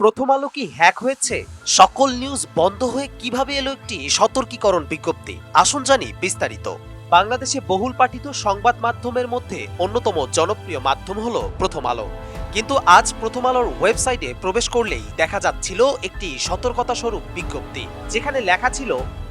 প্রথম আলো কি হ্যাক হয়েছে? সকল নিউজ বন্ধ হয়ে কীভাবে এলো একটি সতর্কীকরণ বিজ্ঞপ্তি? আসুন জানি বিস্তারিত। বাংলাদেশে বহুল পাঠিত সংবাদ মাধ্যমের মধ্যে অন্যতম জনপ্রিয় মাধ্যম হল প্রথম আলো। কিন্তু আজ প্রথম আলোর ওয়েবসাইটে প্রবেশ করলেই দেখা যাচ্ছিল একটি সতর্কতা স্বরূপ বিজ্ঞপ্তি, যেখানে লেখা ছিল,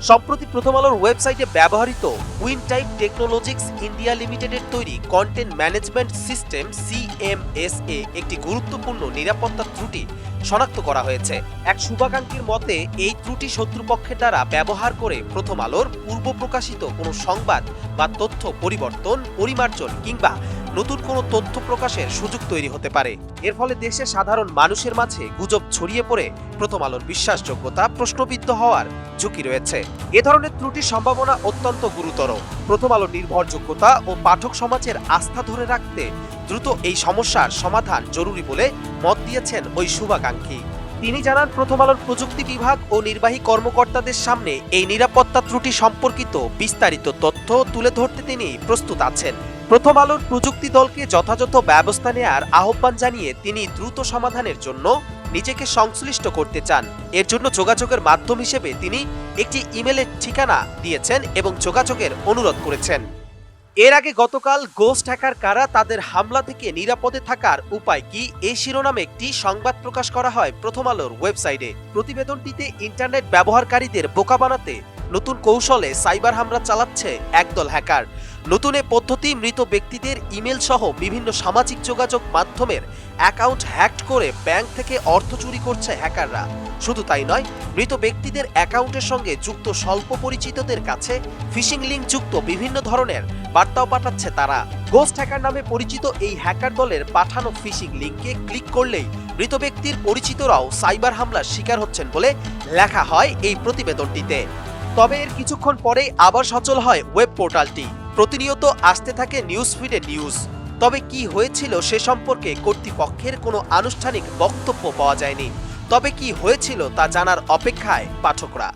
সম্প্রতি প্রথম আলোর ওয়েবসাইটে ব্যবহৃত উইন টাইপ টেকনোলজিক্স ইন্ডিয়া লিমিটেডের তৈরি কন্টেন্ট ম্যানেজমেন্ট সিস্টেম সিএমএসএ একটি গুরুত্বপূর্ণ নিরাপত্তা ত্রুটি শনাক্ত করা হয়েছে। এক শুভাকাঙ্ক্ষীর মতে, এই ত্রুটি শত্রুপক্ষের দ্বারা ব্যবহার করে প্রথম আলোর পূর্ব প্রকাশিত কোনো সংবাদ বা তথ্য পরিবর্তন, পরিমার্জন কিংবা নতুন কোনো তথ্য প্রকাশের সুযোগ তৈরি হতে পারে। এর ফলে দেশের সাধারণ মানুষের মাঝে গুজব ছড়িয়ে পড়ে প্রথম আলোর বিশ্বাসযোগ্যতা, প্রশ্নবিদ্ধ হওয়ার ঝুঁকি রয়েছে। এ ধরনের ত্রুটির সম্ভাবনা অত্যন্ত গুরুতর। প্রথম আলোর নির্ভরযোগ্যতা ও পাঠক সমাজের আস্থা ধরে রাখতে দ্রুত এই সমস্যার সমাধান জরুরি বলে মত দিয়েছেন ওই শুভাকাঙ্ক্ষী। তিনি জানান, প্রথম আলোর প্রযুক্তি বিভাগ ও নির্বাহী কর্মকর্তাদের সামনে এই নিরাপত্তা ত্রুটি সম্পর্কিত বিস্তারিত তথ্য তুলে ধরতে তিনি প্রস্তুত আছেন। প্রথম আলোর প্রযুক্তি দলকে যথাযথ ব্যবস্থা নেয়ার আহ্বান জানিয়ে তিনি দ্রুত সমাধানের জন্য নিজেকে সংশ্লিষ্ট করতে চান। এর জন্য যোগাযোগের মাধ্যম হিসেবে তিনি একটি ইমেলের ঠিকানা দিয়েছেন এবং যোগাযোগের অনুরোধ করেছেন। এর আগে গতকাল গোস্ট হ্যাকার কারা তাদের হামলা থেকে নিরাপদে থাকার উপায় কি এই শিরোনামে একটি সংবাদ প্রকাশ করা হয় প্রথম আলোর ওয়েবসাইটে। প্রতিবেদনটিতে ইন্টারনেট ব্যবহারকারীদের বোকা বানাতে নতুন কৌশলে সাইবার হামলা চালাচ্ছে একদল হ্যাকার। নতুন এ পদ্ধতি মৃত ব্যক্তিদের ইমেল সহ বিভিন্ন সামাজিক যোগাযোগ মাধ্যমের অ্যাকাউন্ট হ্যাকড করে ব্যাংক থেকে অর্থ চুরি করছে হ্যাকাররা। শুধু তাই নয়, মৃত ব্যক্তিদের অ্যাকাউন্টের সঙ্গে যুক্ত স্বল্প পরিচিতদের কাছে ফিশিং লিঙ্ক যুক্ত বিভিন্ন ধরনের বার্তাও পাঠাচ্ছে তারা। গোস্ট হ্যাকার নামে পরিচিত এই হ্যাকার দলের পাঠানো ফিশিং লিঙ্কে ক্লিক করলেই মৃত ব্যক্তির পরিচিতরাও সাইবার হামলার শিকার হচ্ছেন বলে লেখা হয় এই প্রতিবেদনটিতে। তবে এর কিছুক্ষণ পরেই আবার সচল হয় ওয়েব পোর্টালটি। প্রতিনিয়ত আসতে থাকে নিউজ ফিডে নিউজ। তবে কি হয়েছিল সে সম্পর্কে কর্তৃপক্ষের কোনো আনুষ্ঠানিক বক্তব্য পাওয়া যায়নি। তবে কি হয়েছিল তা জানার অপেক্ষায় পাঠকরা।